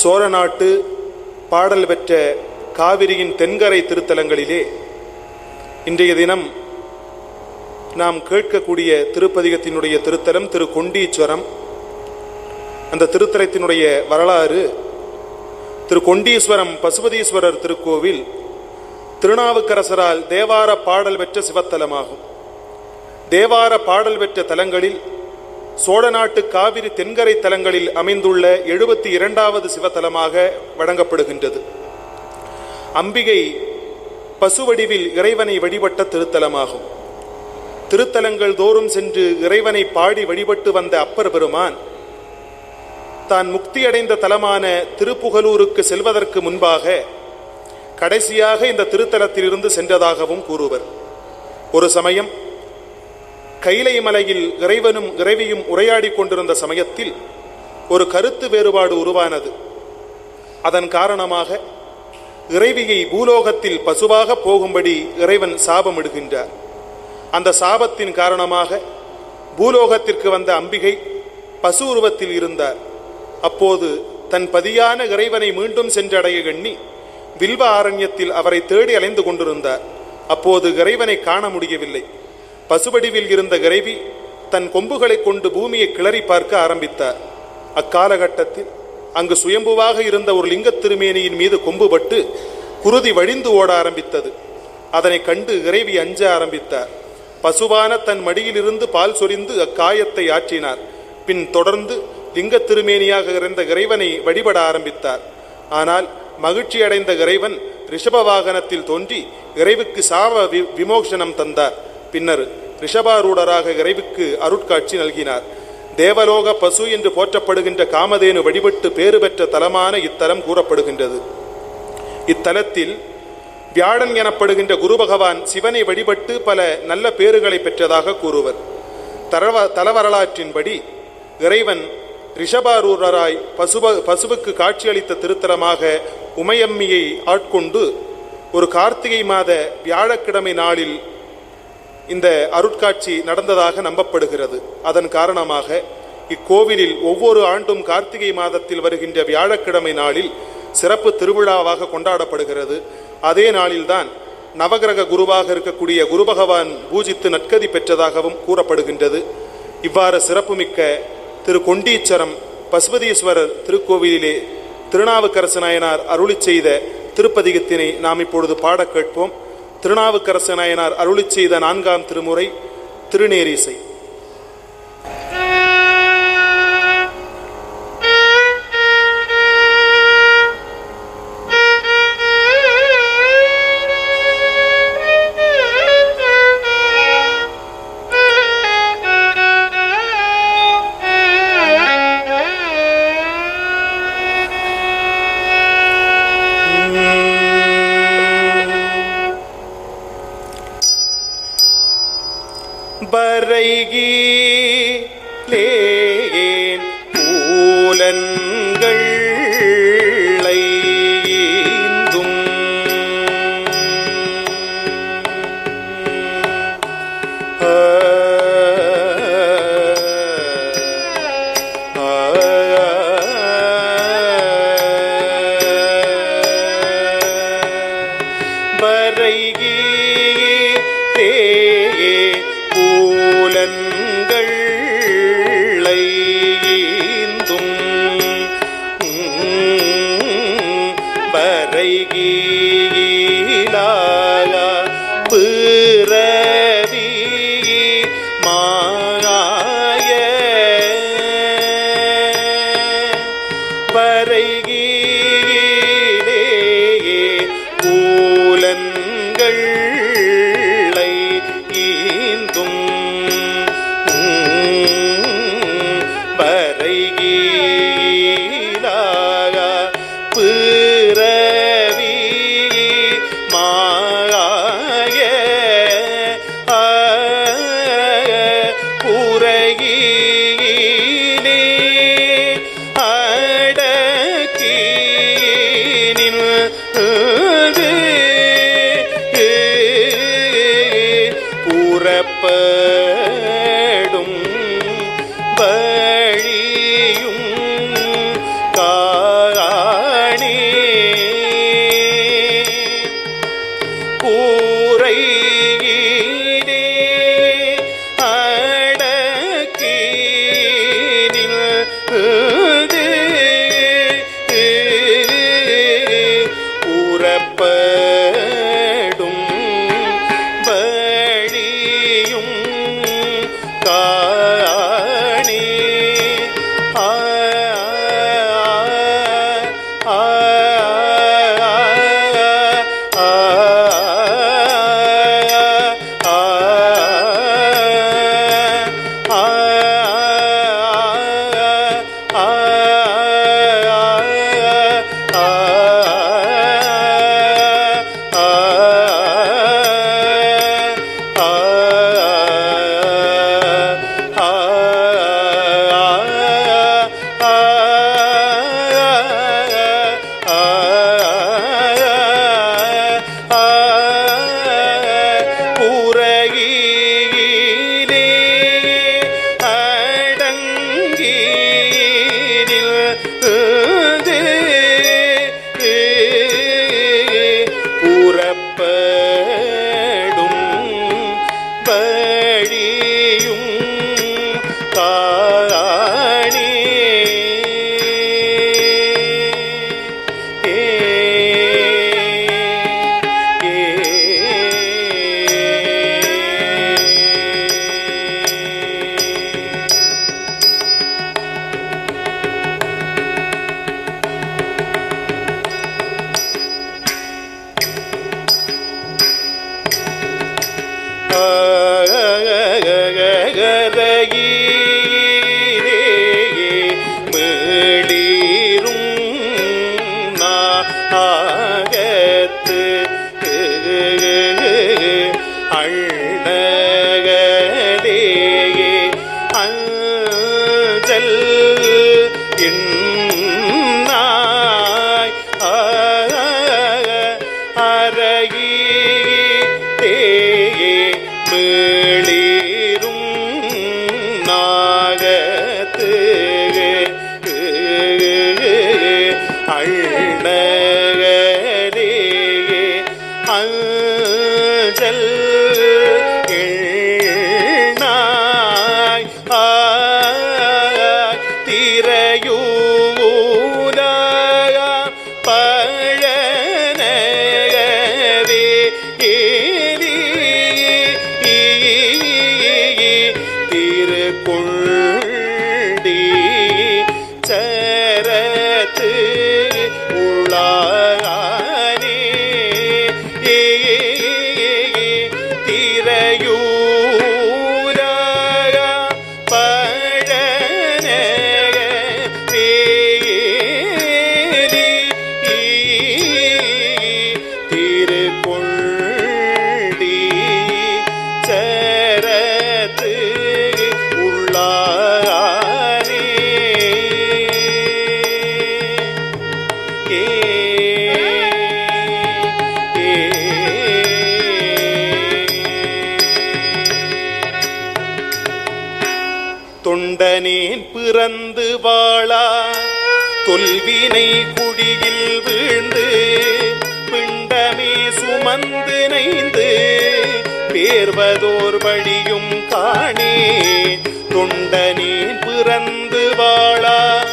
சோழ நாட்டு பாடல் பெற்ற காவிரியின் தென்கரை திருத்தலங்களிலே இன்றைய தினம் நாம் கேட்கக்கூடிய திருப்பதிகத்தினுடைய திருத்தலம் திரு கொண்டீஸ்வரம். அந்த திருத்தலத்தினுடைய வரலாறு திரு கொண்டீஸ்வரம் பசுபதீஸ்வரர் திருக்கோவில் திருநாவுக்கரசரால் தேவார பாடல் பெற்ற சிவத்தலமாகும். தேவார பாடல் பெற்ற தலங்களில் சோழ நாட்டு காவிரி தென்கரை தலங்களில் அமைந்துள்ள எழுபத்தி இரண்டாவது சிவத்தலமாக வழங்கப்படுகின்றது. அம்பிகை பசுவடிவில் இறைவனை வழிபட்ட திருத்தலமாகும். திருத்தலங்கள் தோறும் சென்று இறைவனை பாடி வழிபட்டு வந்த அப்பர் பெருமான் தான் முக்தியடைந்த தலமான திருப்புகலூருக்கு செல்வதற்கு முன்பாக கடைசியாக இந்த திருத்தலத்திலிருந்து சென்றதாகவும் கூறுவர். ஒரு சமயம் கைலை மலையில் இறைவனும் இறைவியும் உரையாடி கொண்டிருந்த சமயத்தில் ஒரு கருத்து வேறுபாடு உருவானது. அதன் காரணமாக இறைவியை பூலோகத்தில் பசுவாக போகும்படி இறைவன் சாபமிடுகின்றார். அந்த சாபத்தின் காரணமாக பூலோகத்திற்கு வந்த அம்பிகை பசு உருவத்தில் இருந்தார். அப்போது தன் பதியான இறைவனை மீண்டும் சென்றடைய எண்ணி வில்வ ஆரண்யத்தில் அவரை தேடி அலைந்து கொண்டிருந்தார். அப்போது இறைவனை காண முடியவில்லை. பசுவடிவில் இருந்த இறைவி தன் கொம்புகளை கொண்டு பூமியை கிளறி பார்க்க ஆரம்பித்தார். அக்காலகட்டத்தில் அங்கு சுயம்புவாக இருந்த ஒரு லிங்கத் திருமேனியின் மீது கொம்புபட்டு குருதி வழிந்து ஓட ஆரம்பித்தது. அதனை கண்டு இறைவி அஞ்ச ஆரம்பித்தார். பசுவான தன் மடியிலிருந்து பால் சொரிந்து அக்காயத்தை ஆற்றினார். பின் தொடர்ந்து லிங்கத் திருமேனியாக இருந்த இறைவனை வழிபட ஆரம்பித்தார். ஆனால் மகிழ்ச்சி அடைந்த இறைவன் ரிஷப வாகனத்தில் தோன்றி இறைவுக்கு சாவ வி- விமோசனம் தந்தார். பின்னர் ரிஷபாரூடராக இறைவுக்கு அருட்காட்சி நல்கினார். தேவலோக பசு என்று போற்றப்படுகின்ற காமதேனு வழிபட்டு பேறு பெற்ற தலமான இத்தலம் கூறப்படுகின்றது. இத்தலத்தில் வியாழன் எனப்படுகின்ற குரு பகவான் சிவனை வழிபட்டு பல நல்ல பேறுகளை பெற்றதாக கூறுவர். தரவ தலவரலாற்றின்படி இறைவன் ரிஷபாரூரராய் பசுப பசுவுக்கு காட்சியளித்த திருத்தலமாக உமையம்மியை ஆட்கொண்டு ஒரு கார்த்திகை மாத வியாழக்கிழமை நாளில் இந்த அருட்காட்சி நடந்ததாக நம்பப்படுகிறது. அதன் காரணமாக இக்கோவிலில் ஒவ்வொரு ஆண்டும் கார்த்திகை மாதத்தில் வருகின்ற வியாழக்கிழமை நாளில் சிறப்பு திருவிழாவாக கொண்டாடப்படுகிறது. அதே நாளில்தான் நவகிரக குருவாக இருக்கக்கூடிய குரு பகவான் பூஜித்து நற்கதி பெற்றதாகவும் கூறப்படுகின்றது. இவ்வாறு சிறப்புமிக்க திரு கொண்டீச்சரம் பசுபதீஸ்வரர் திருக்கோவிலிலே திருநாவுக்கரசு நாயனார் அருளி செய்த திருப்பதிகத்தினை நாம் இப்பொழுது பாடக் கேட்போம். திருநாவுக்கரசு நாயனார் அருளிச் செய்த நான்காம் திருமுறை திருநேரிசை. temple. का அஞ்சல். திரையூர தொண்டனேன் பிறந்து வாழா. தொல்வினை குடியில் வீழ்ந்து பிண்டமே சுமந்து நைந்து பேர்வதோர் வழியும் காணே. தொண்டனேன் பிறந்து வாழா.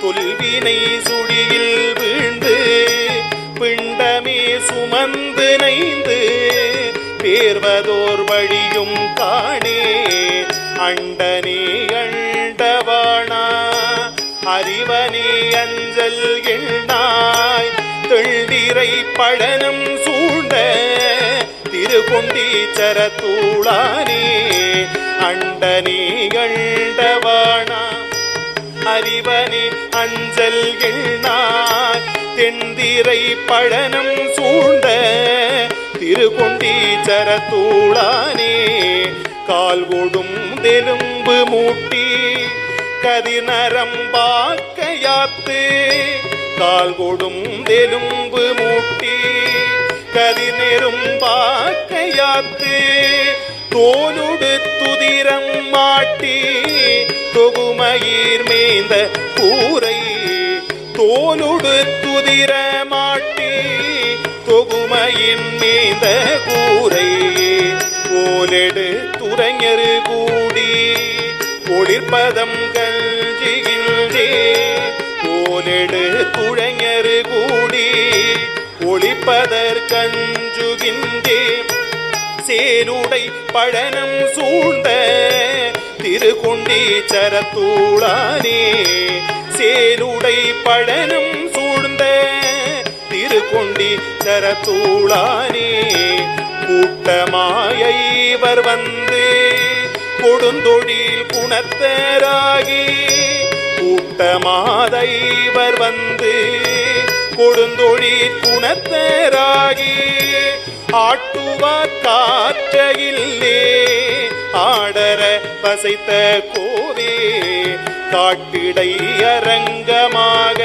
தொல்வினை சுழியில் அறிவனே அஞ்சல் எண்ணாய் தெள்ளிரை படனம் சூண்ட திருக்கொண்டீச்சர தூளானே அண்டனே அண்டவானா அறிவனே அஞ்சல் எண்ணாய் தென்திரை படனம் சூழ்ந்த திருக்கொண்டீச்சர தூளானே கால் கொடும் தெலும்பு மூட்டி கதிநரம்பாக்கையாத்து கால் கொடும் தெலும்பு மூட்டி கதிநெரும்பாக்கையாத்து தோலுடு துதிரம் மாட்டி தொகுமயிர் மேய்ந்த கூரை தோலுடு துதிர மாட்டி தொகுமையின் மேய்ந்த கூரை. ஓலெடு துறைஞரு கூடி ஒளிர்பதம் கஞ்சிகின்றே ஓலெடு துழைஞரு கூடி ஒளிப்பதற்கஞ்சுகின்றே சேருடை பழனம் சூழ்ந்த திருக்கொண்டீச்சரத்தூளானே சேருடை பழனம் சூழ்ந்த திருக்கொண்டீச்சரத்தூளானே கூட்டமாயவர் வந்து கொடுந்தொழில் குணத்தராகி கூட்டமாதைவர் வந்து கொடுந்தொழில் குணத்தராகி ஆட்டுவார் காற்றையில்லே ஆடர பசைத்த கோவே காட்டிடை அரங்கமாக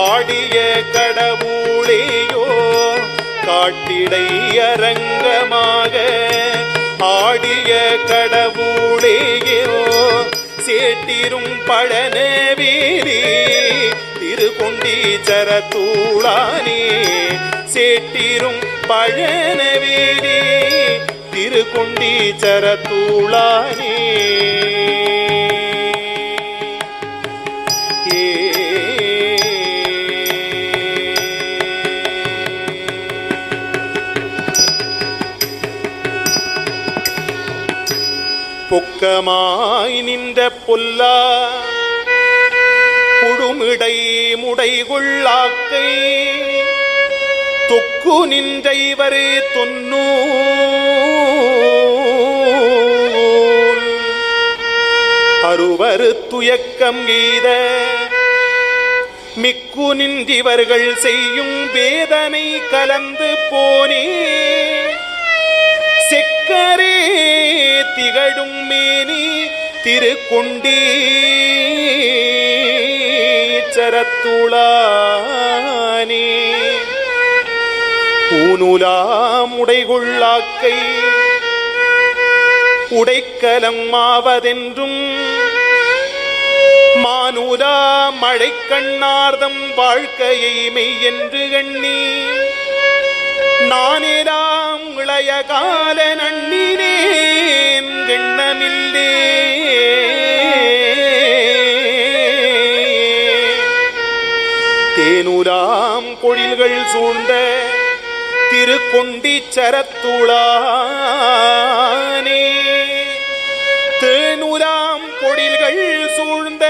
ஆடிய கடவுளேயோ காட்டிடை அரங்கமாக ஆடிய கடவுளேயோ சேட்டிரும் பழனவேரி திருக்கொண்டீச்சர தூளானே சேட்டிரும் பழனவேரி திருக்கொண்டீச்சர பொக்கமாய் நின்ற பொல்லா புழுமிடை முடைகுள்ளாக்கை தொக்கு நின்றைவரே தொன்னூ அருவரு துயக்கம் கீத மிக்கு நின்றிவர்கள் செய்யும் வேதனை கலந்து போனே. செக்கரே திகழும் மேனி திருக்கொண்டே. சரத்துளானே. ஊனுலாமுடைகொள்ளாக்கை உடைக்கலம் ஆவதென்றும் மானூலா மழை கண்ணார்தம் வாழ்க்கையை மெய் என்று எண்ணி. நானேதாம் இளைய கால நண்ணினேன். எண்ணமில்லே. தேனுலாம் பொழில்கள் சூழ்ந்த திருக்கொண்டி சரத்துளானே தேனுலாம் பொழில்கள் சூழ்ந்த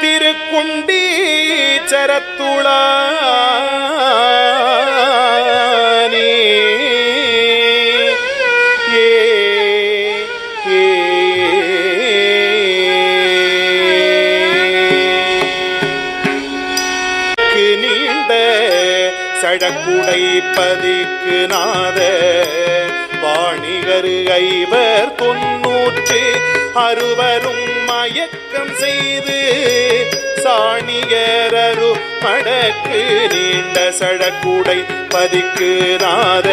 திருக்கொண்டி சரத்துளானே பதிக்கு நாத வாணிகரு ஐவர் தொன்னூற்று அறுவரும் மயக்கம் செய்து சாணிகரரு மடக்கு நீண்ட சடக்குடை பதிக்கு நாத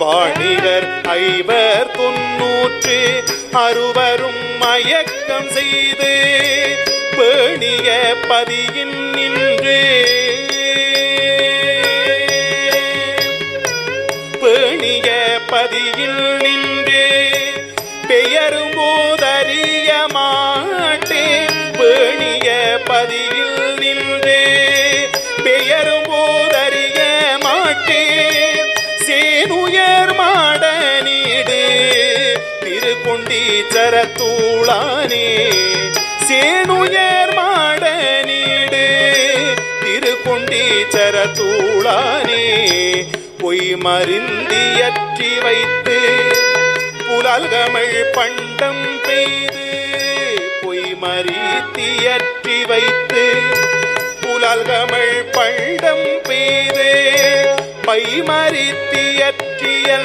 வாணிகர் ஐவர் தொன்னூற்று அறுவரும் மயக்கம் செய்து பேணிய பதியின் நின்று திருக்கொண்டீச்சரத்தூளானே சேனுயர் மாட நீடு. திருக்கொண்டீச்சரத்தூளானே பொய் மருந்தியற்றி வைத்து. புலல்கமிழ் பண்டம் பெய்து பொய் மறித்தியற்றி வைத்து. புலல்கமிழ் பண்டம் பெய்து பை மறித்தியற்றிய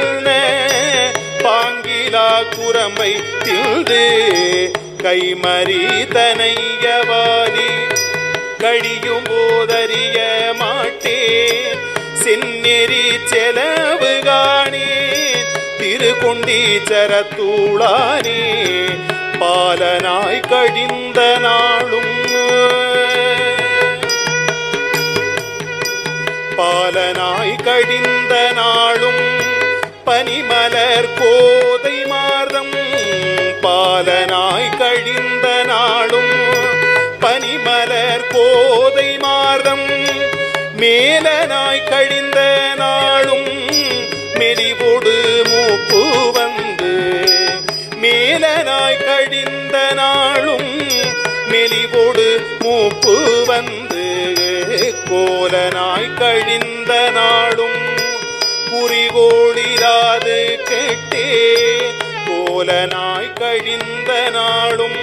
குரம்பை தில்து. கைமறிதனையவாதி கழியும் போதறிய மாட்டேன். செந்நெறி செலவு காணேன். திருக்கொண்டீச்சரத்தூளானே பாலனாய் கழிந்த நாளும். பாலனாய் கழிந்த நாளும். பனிமலர் கோதை மார்தம் பாலனாய் கழிந்த நாளும் பனிமலர் கோதை மார்தம் மேலனாய் கழிந்த நாளும் மெலிவுடு மூப்பு வந்து மேலனாய் கழிந்த நாளும் மெலிவோடு மூப்பு வந்து கோலனாய் கழிந்த நாளும் குறிகோளிராது கேட்டே கோலனாய் கழிந்த நாளும்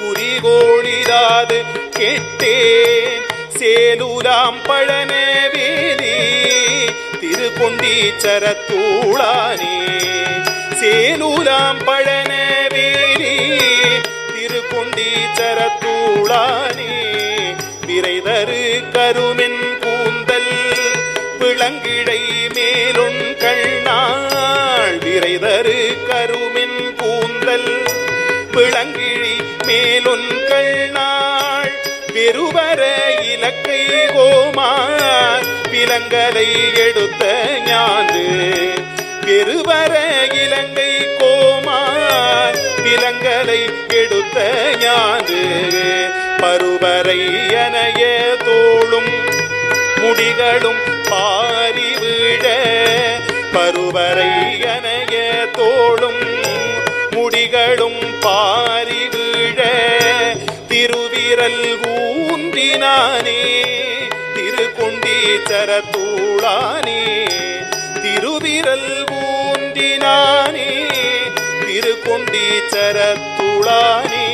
குறிகோளிராது கேட்டேன் சேலூராம் பழனவேலி திருக்கொண்டீச்சரத்தூளானே. சேலூராம் பழனவேலி திருக்கொண்டீச்சரத்தூளானே. விரைதரு கருமென் கூந்தல் விளங்கிடை கண்ணாள் விரைதரு கருமென் கூந்தல் விளங்கிழி மேலொன் நாள் பெருவர இலக்கை கோமார் விலங்கலை எடுத்த ஞாந்து பெருவர இலங்கை கோமார் விலங்கலை எடுத்த ஞாந்து பருவரை அணைய தோளும் முடிகளும் பாரி வீழ பருவரை அணைய முடிகளும் பாரி வீழ திருவிரல் ஊன்றினானே திருக்கொண்டீச்சரத்தூளானே திருவிரல் ஊன்றினானே திருக்கொண்டீச்சரத்துளானே